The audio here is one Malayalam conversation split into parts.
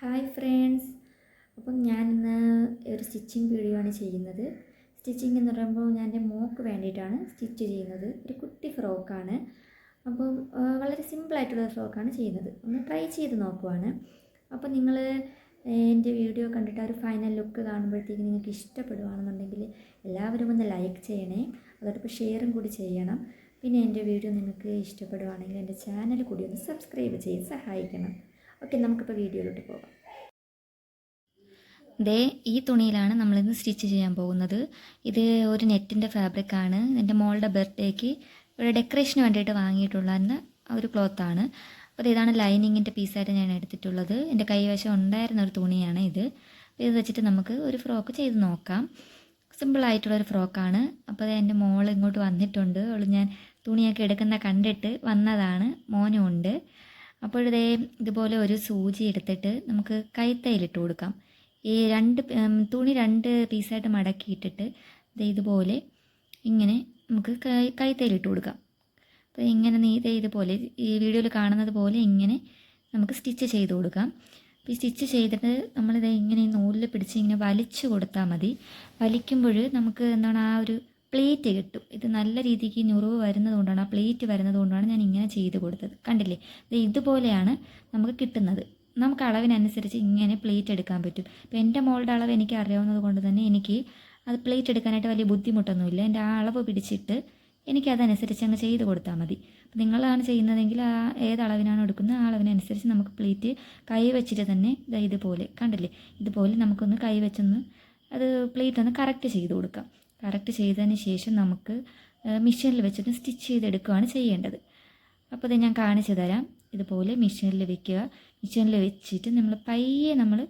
Hi friends. അപ്പം ഞാൻ ഇന്ന് ഒരു സ്റ്റിച്ചിങ് വീഡിയോ ആണ് ചെയ്യുന്നത്. സ്റ്റിച്ചിങ് എന്ന് പറയുമ്പോൾ ഞാൻ എന്റെ മോക്ക് വേണ്ടിയിട്ടാണ് സ്റ്റിച്ച് ചെയ്യുന്നത്. ഒരു കുട്ടി ഫ്രോക്കാണ് അപ്പം വളരെ സിമ്പിളായിട്ടുള്ള ഫ്രോക്കാണ് ചെയ്യുന്നത്. ഒന്ന് ട്രൈ ചെയ്ത് നോക്കുവാണ്. അപ്പോൾ നിങ്ങൾ എന്റെ വീഡിയോ കണ്ടിട്ട് ഒരു ഫൈനൽ ലുക്ക് കാണുമ്പോഴത്തേക്ക് നിങ്ങൾക്ക് ഇഷ്ടപ്പെടുകയാണെന്നുണ്ടെങ്കിൽ എല്ലാവരും ഒന്ന് ലൈക്ക് ചെയ്യണേ. അതോടൊപ്പം ഷെയറും കൂടി ചെയ്യണം. പിന്നെ എന്റെ വീഡിയോ നിങ്ങൾക്ക് ഇഷ്ടപ്പെടുകയാണെങ്കിൽ എന്റെ ചാനൽ കൂടി ഒന്ന് സബ്സ്ക്രൈബ് ചെയ്ത് സഹായിക്കണം. ഓക്കെ നമുക്കിപ്പോൾ വീഡിയോയിലോട്ട് പോകാം. ദേ ഈ തുണിയിലാണ് നമ്മളിന്ന് സ്റ്റിച്ച് ചെയ്യാൻ പോകുന്നത്. ഇത് ഒരു നെറ്റിന്റെ ഫാബ്രിക്കാണ് എന്റെ മോളുടെ ബർത്ത്ഡേക്ക് ഇവിടെ ഡെക്കറേഷന് വേണ്ടിയിട്ട് വാങ്ങിയിട്ടുള്ള ഒരു ക്ലോത്താണ് അപ്പോൾ ഇതാണ് ലൈനിങ്ങിന്റെ പീസായിട്ട് ഞാൻ എടുത്തിട്ടുള്ളത്. എന്റെ കൈവശം ഉണ്ടായിരുന്ന ഒരു തുണിയാണ് ഇത്. ഇത് വെച്ചിട്ട് നമുക്ക് ഒരു ഫ്രോക്ക് ചെയ്ത് നോക്കാം. സിമ്പിളായിട്ടുള്ളൊരു ഫ്രോക്കാണ് അപ്പോൾ എന്റെ മോൾ ഇങ്ങോട്ട് വന്നിട്ടുണ്ട്. അവൾ ഞാൻ തുണിയൊക്കെ എടുക്കുന്ന കണ്ടിട്ട് വന്നതാണ്. മോനും ഉണ്ട്. അപ്പോൾ ഇതേ ഇതുപോലെ ഒരു സൂചി എടുത്തിട്ട് നമുക്ക് കൈത്തയിലിട്ട് കൊടുക്കാം. ഈ രണ്ട് തുണി രണ്ട് പീസായിട്ട് മടക്കിയിട്ടിട്ട് ഇതുപോലെ ഇങ്ങനെ നമുക്ക് കൈ കൈത്തയിലിട്ട് കൊടുക്കാം. അപ്പോൾ ഇങ്ങനെ നീ ഇതുപോലെ ഈ വീഡിയോയിൽ കാണുന്നത് പോലെ ഇങ്ങനെ നമുക്ക് സ്റ്റിച്ച് ചെയ്ത് കൊടുക്കാം. ഈ സ്റ്റിച്ച് ചെയ്തിട്ട് നമ്മളിത് ഇങ്ങനെ നൂലിൽ പിടിച്ച് ഇങ്ങനെ വലിച്ചു കൊടുത്താൽ മതി. വലിക്കുമ്പോൾ നമുക്ക് എന്താണ് ആ ഒരു പ്ലേറ്റ് കിട്ടും. ഇത് നല്ല രീതിക്ക് ഞുറിവ് വരുന്നത് കൊണ്ടാണ് ആ പ്ലേറ്റ് വരുന്നത് കൊണ്ടാണ് ഞാൻ ഇങ്ങനെ ചെയ്ത് കൊടുത്തത്. കണ്ടില്ലേ? ഇത് ഇതുപോലെയാണ് നമുക്ക് കിട്ടുന്നത്. നമുക്ക് അളവിനനുസരിച്ച് ഇങ്ങനെ പ്ലേറ്റ് എടുക്കാൻ പറ്റും. ഇപ്പോൾ എന്റെ മോളുടെ അളവ് എനിക്ക് അറിയാവുന്നത് കൊണ്ട് തന്നെ എനിക്ക് അത് പ്ലേറ്റ് എടുക്കാനായിട്ട് വലിയ ബുദ്ധിമുട്ടൊന്നുമില്ല. എന്റെ ആ അളവ് പിടിച്ചിട്ട് എനിക്ക് അതനുസരിച്ച് അങ്ങ് ചെയ്ത് കൊടുത്താൽ മതി. നിങ്ങളാണ് ചെയ്യുന്നതെങ്കിൽ ആ ഏത് അളവിനാണ് എടുക്കുന്നത് ആ അളവിനനുസരിച്ച് നമുക്ക് പ്ലേറ്റ് കൈ വെച്ചിട്ട് തന്നെ ഇതുപോലെ കണ്ടില്ലേ? ഇതുപോലെ നമുക്കൊന്ന് കൈ വെച്ചൊന്ന് അത് പ്ലേറ്റ് ഒന്ന് കറക്റ്റ് ചെയ്ത് കൊടുക്കാം. കറക്റ്റ് ചെയ്തതിന് ശേഷം നമുക്ക് മിഷീനിൽ വെച്ചിട്ട് സ്റ്റിച്ച് ചെയ്തെടുക്കുകയാണ് ചെയ്യേണ്ടത്. അപ്പോൾ ഞാൻ കാണിച്ചു തരാം. ഇതുപോലെ മിഷീനിൽ വെക്കുക. മിഷീനിൽ വെച്ചിട്ട് നമ്മൾ പയ്യെ നമ്മൾ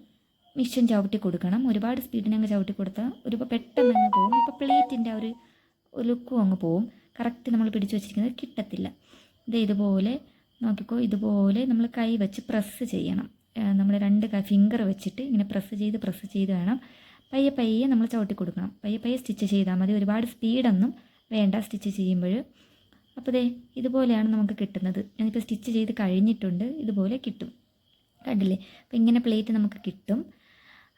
മിഷീൻ ചവിട്ടി കൊടുക്കണം. ഒരുപാട് സ്പീഡിന് അങ്ങ് ചവിട്ടി കൊടുത്താൽ ഒരു പെട്ടെന്ന് അങ്ങ് പോകും ഇപ്പോൾ പ്ലേറ്റിന്റെ ഒരു ലുക്കും അങ്ങ് പോവും. കറക്റ്റ് നമ്മൾ പിടിച്ചു വെച്ചിരിക്കുന്നത് കിട്ടത്തില്ല. ഇത് ഇതുപോലെ നോക്കിക്കോ. ഇതുപോലെ നമ്മൾ കൈ വെച്ച് പ്രസ് ചെയ്യണം. നമ്മൾ രണ്ട് ഫിംഗർ വെച്ചിട്ട് ഇങ്ങനെ പ്രസ് ചെയ്ത് പ്രസ് ചെയ്ത് വേണം. പയ്യെ പയ്യെ നമ്മൾ ചവിട്ടി കൊടുക്കണം. പയ്യെ പയ്യെ സ്റ്റിച്ച് ചെയ്താൽ മതി. ഒരുപാട് സ്പീഡൊന്നും വേണ്ട സ്റ്റിച്ച് ചെയ്യുമ്പോൾ. അപ്പോൾ ദേ ഇതുപോലെയാണ് നമുക്ക് കിട്ടുന്നത്. ഞാനിപ്പോൾ സ്റ്റിച്ച് ചെയ്ത് കഴിഞ്ഞിട്ടുണ്ട്. ഇതുപോലെ കിട്ടും. കണ്ടില്ലേ? അപ്പോൾ ഇങ്ങനെ പ്ലേറ്റ് നമുക്ക് കിട്ടും.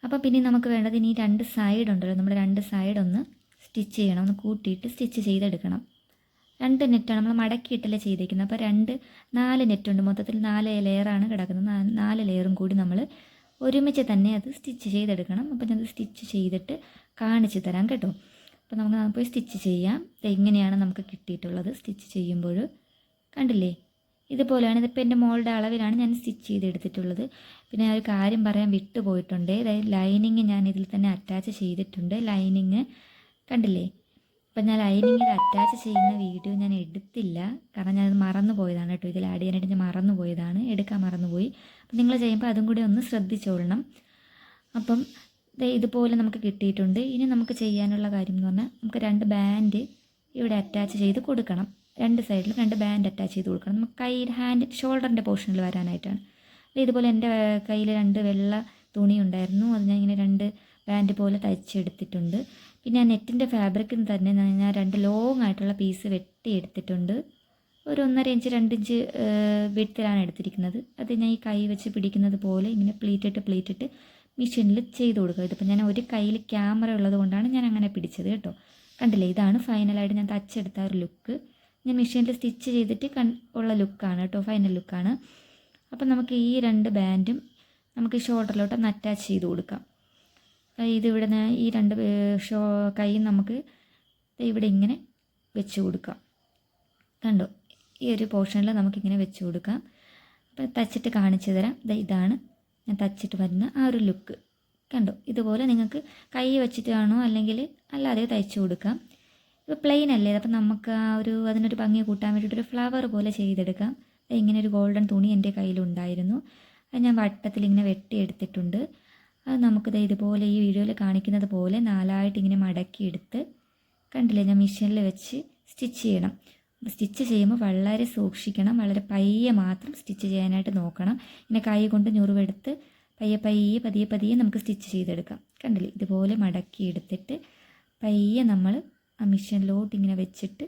അപ്പോൾ പിന്നെ നമുക്ക് വേണ്ടത് ഇനി രണ്ട് സൈഡ് ഉണ്ടല്ലോ. നമ്മൾ രണ്ട് സൈഡ് ഒന്ന് സ്റ്റിച്ച് ചെയ്യണം. ഒന്ന് കൂട്ടിയിട്ട് സ്റ്റിച്ച് ചെയ്തെടുക്കണം. രണ്ട് നെറ്റാണ് നമ്മൾ മടക്കിയിട്ടല്ലേ ചെയ്തേക്കുന്നത്. അപ്പോൾ രണ്ട് നാല് നെറ്റുണ്ട് മൊത്തത്തിൽ നാല് ലെയറാണ് കിടക്കുന്നത്. നാല് ലെയറും കൂടി നമ്മൾ ഒരുമിച്ച് തന്നെ അത് സ്റ്റിച്ച് ചെയ്തെടുക്കണം. അപ്പോൾ ഞാനത് സ്റ്റിച്ച് ചെയ്തിട്ട് കാണിച്ചു തരാം കേട്ടോ. അപ്പോൾ നമുക്ക് പോയി സ്റ്റിച്ച് ചെയ്യാം. ദേ ഇങ്ങനെയാണ് നമുക്ക് കിട്ടിയിട്ടുള്ളത് സ്റ്റിച്ച് ചെയ്യുമ്പോൾ. കണ്ടില്ലേ? ഇതുപോലെയാണ്. ഇതിപ്പോൾ എന്റെ മോളുടെ അളവിലാണ് ഞാൻ സ്റ്റിച്ച് ചെയ്തെടുത്തിട്ടുള്ളത്. പിന്നെ ഞാൻ ഒരു കാര്യം പറയാൻ വിട്ടുപോയിട്ടുണ്ട്. അതായത് ലൈനിങ് ഞാൻ ഇതിൽ തന്നെ അറ്റാച്ച് ചെയ്തിട്ടുണ്ട്. ലൈനിങ് കണ്ടില്ലേ? അപ്പം ഞാൻ ലൈനിങ്ങിൽ അറ്റാച്ച് ചെയ്യുന്ന വീഡിയോ ഞാൻ എടുത്തില്ല. കാരണം ഞാനത് മറന്നു പോയതാണ് കേട്ടോ. ഇതിൽ ആഡ് ചെയ്യാനായിട്ട് ഞാൻ മറന്നു പോയതാണ് എടുക്കാൻ മറന്നുപോയി. അപ്പം നിങ്ങൾ ചെയ്യുമ്പോൾ അതും കൂടി ഒന്ന് ശ്രദ്ധിച്ചോളണം. അപ്പം ഇതുപോലെ നമുക്ക് കിട്ടിയിട്ടുണ്ട്. ഇനി നമുക്ക് ചെയ്യാനുള്ള കാര്യം എന്ന് പറഞ്ഞാൽ നമുക്ക് രണ്ട് ബാൻഡ് ഇവിടെ അറ്റാച്ച് ചെയ്ത് കൊടുക്കണം. രണ്ട് സൈഡിലും രണ്ട് ബാൻഡ് അറ്റാച്ച് ചെയ്ത് കൊടുക്കണം. നമുക്ക് കൈ ഹാൻഡ് ഷോൾഡറിന്റെ പോർഷനിൽ വരാനായിട്ടാണ്. ഇതുപോലെ എന്റെ കയ്യിൽ രണ്ട് വെള്ള തുണി ഉണ്ടായിരുന്നു അത് ഞാൻ ഇങ്ങനെ രണ്ട് ബാൻഡ് പോലെ തയ്ച്ചെടുത്തിട്ടുണ്ട്. പിന്നെ ആ നെറ്റിന്റെ ഫാബ്രിക്കിൽ തന്നെ ഞാൻ രണ്ട് ലോങ് ആയിട്ടുള്ള പീസ് വെട്ടി എടുത്തിട്ടുണ്ട് ഒരു ഒന്നര ഇഞ്ച് രണ്ട് ഇഞ്ച് വിട്ടിലാണ് എടുത്തിരിക്കുന്നത്. അത് ഞാൻ ഈ കൈ വെച്ച് പിടിക്കുന്നത് പോലെ ഇങ്ങനെ പ്ലീറ്റിട്ട് പ്ലീറ്റിട്ട് മെഷീനിൽ ചെയ്ത് കൊടുക്കുക. ഇതിപ്പോൾ ഞാൻ ഒരു കയ്യിൽ ക്യാമറ ഉള്ളത് കൊണ്ടാണ് ഞാൻ അങ്ങനെ പിടിച്ചത് കേട്ടോ. കണ്ടില്ലേ? ഇതാണ് ഫൈനലായിട്ട് ഞാൻ തച്ചെടുത്ത ഒരു ലുക്ക്. ഞാൻ മെഷീനിൽ സ്റ്റിച്ച് ചെയ്തിട്ട് ഉള്ള ലുക്കാണ് കേട്ടോ ഫൈനൽ ലുക്കാണ്. അപ്പം നമുക്ക് ഈ രണ്ട് ബാൻഡും നമുക്ക് ഷോൾഡറിലോട്ട് ഒന്ന് അറ്റാച്ച് ചെയ്ത് കൊടുക്കാം. ഇതിവിടെ ഈ രണ്ട് ഷോ കൈ നമുക്ക് ഇവിടെ ഇങ്ങനെ വെച്ച് കൊടുക്കാം. കണ്ടോ? ഈ ഒരു പോർഷനിൽ നമുക്കിങ്ങനെ വെച്ച് കൊടുക്കാം. അപ്പോൾ തച്ചിട്ട് കാണിച്ചു തരാം. ഇതാണ് ഞാൻ തച്ചിട്ട് വരുന്ന ആ ഒരു ലുക്ക് കണ്ടോ? ഇതുപോലെ നിങ്ങൾക്ക് കൈ വെച്ചിട്ട് കാണോ അല്ലെങ്കിൽ അല്ലാതെ തയ്ച്ചു കൊടുക്കാം. ഇപ്പോൾ പ്ലെയിൻ അല്ലേ? അപ്പം നമുക്ക് ആ ഒരു അതിനൊരു ഭംഗി കൂട്ടാൻ വേണ്ടിയിട്ടൊരു ഫ്ലവർ പോലെ ചെയ്തെടുക്കാം. ഇങ്ങനെ ഒരു ഗോൾഡൻ തുണി എന്റെ കയ്യിലുണ്ടായിരുന്നു. അത് ഞാൻ വട്ടത്തിൽ ഇങ്ങനെ വെട്ടിയെടുത്തിട്ടുണ്ട്. അത് നമുക്ക് ദേ ഇതുപോലെ ഈ വീഡിയോയിൽ കാണിക്കുന്നത് പോലെ നാലായിട്ട് ഇങ്ങനെ മടക്കിയെടുത്ത് കണ്ടില്ലേ ഞാൻ മെഷീനിൽ വെച്ച് സ്റ്റിച്ച് ചെയ്യണം. സ്റ്റിച്ച് ചെയ്യുമ്പോൾ വളരെ സൂക്ഷിക്കണം. വളരെ പയ്യെ മാത്രം സ്റ്റിച്ച് ചെയ്യാനായിട്ട് നോക്കണം. ഇങ്ങനെ കൈ കൊണ്ട് ഞുറിവെടുത്ത് പയ്യെ പയ്യെ പതിയെ പതിയെ നമുക്ക് സ്റ്റിച്ച് ചെയ്തെടുക്കാം. കണ്ടില്ലേ ഇതുപോലെ മടക്കി എടുത്തിട്ട് പയ്യെ നമ്മൾ ആ മെഷീനിലോട്ട് ഇങ്ങനെ വെച്ചിട്ട്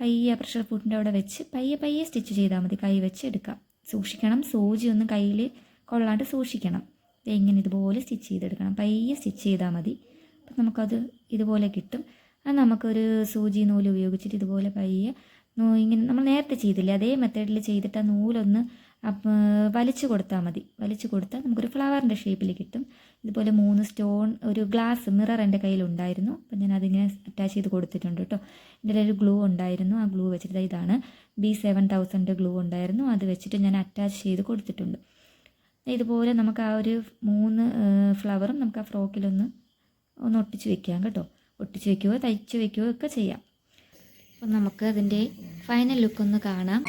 പയ്യെ പ്രഷർ ഫുഡിന്റെ അവിടെ വെച്ച് പയ്യെ പയ്യെ സ്റ്റിച്ച് ചെയ്താൽ മതി. കൈ വെച്ച് എടുക്കാം. സൂക്ഷിക്കണം. സൂചി ഒന്ന് കയ്യിൽ കൊള്ളാണ്ട് സൂക്ഷിക്കണം. ഇങ്ങനെ ഇതുപോലെ സ്റ്റിച്ച് ചെയ്തെടുക്കണം. പയ്യെ സ്റ്റിച്ച് ചെയ്താൽ മതി. അപ്പം നമുക്കത് ഇതുപോലെ കിട്ടും. അത് നമുക്കൊരു സൂചി നൂൽ ഉപയോഗിച്ചിട്ട് ഇതുപോലെ പയ്യെ ഇങ്ങനെ നമ്മൾ നേരത്തെ ചെയ്തില്ലേ? അതേ മെത്തേഡിൽ ചെയ്തിട്ട് ആ നൂലൊന്ന് വലിച്ചു കൊടുത്താൽ മതി. വലിച്ചു കൊടുത്താൽ നമുക്കൊരു ഫ്ലവറിന്റെ ഷേപ്പിൽ കിട്ടും. ഇതുപോലെ മൂന്ന് സ്റ്റോൺ ഒരു ഗ്ലാസ് മിറർ എന്റെ കയ്യിലുണ്ടായിരുന്നു. അപ്പം ഞാൻ അതിങ്ങനെ അറ്റാച്ച് ചെയ്ത് കൊടുത്തിട്ടുണ്ട് കേട്ടോ എന്റെ ഒരു ഗ്ലൂ ഉണ്ടായിരുന്നു. ആ ഗ്ലൂ വെച്ചിട്ട് ഇതാണ്. ബി സെവൻ തൗസൻഡ് ഗ്ലൂ ഉണ്ടായിരുന്നു. അത് വെച്ചിട്ട് ഞാൻ അറ്റാച്ച് ചെയ്ത് കൊടുത്തിട്ടുണ്ട്. ഇതുപോലെ നമുക്ക് ആ ഒരു മൂന്ന് ഫ്ലവറും നമുക്ക് ആ ഫ്രോക്കിലൊന്ന് ഒന്ന് ഒട്ടിച്ച് വെക്കാം കേട്ടോ. ഒട്ടിച്ച് വെക്കുകയോ തയ്ച്ച് വെക്കുകയോ ഒക്കെ ചെയ്യാം. അപ്പം നമുക്ക് അതിന്റെ ഫൈനൽ ലുക്ക് ഒന്ന് കാണാം.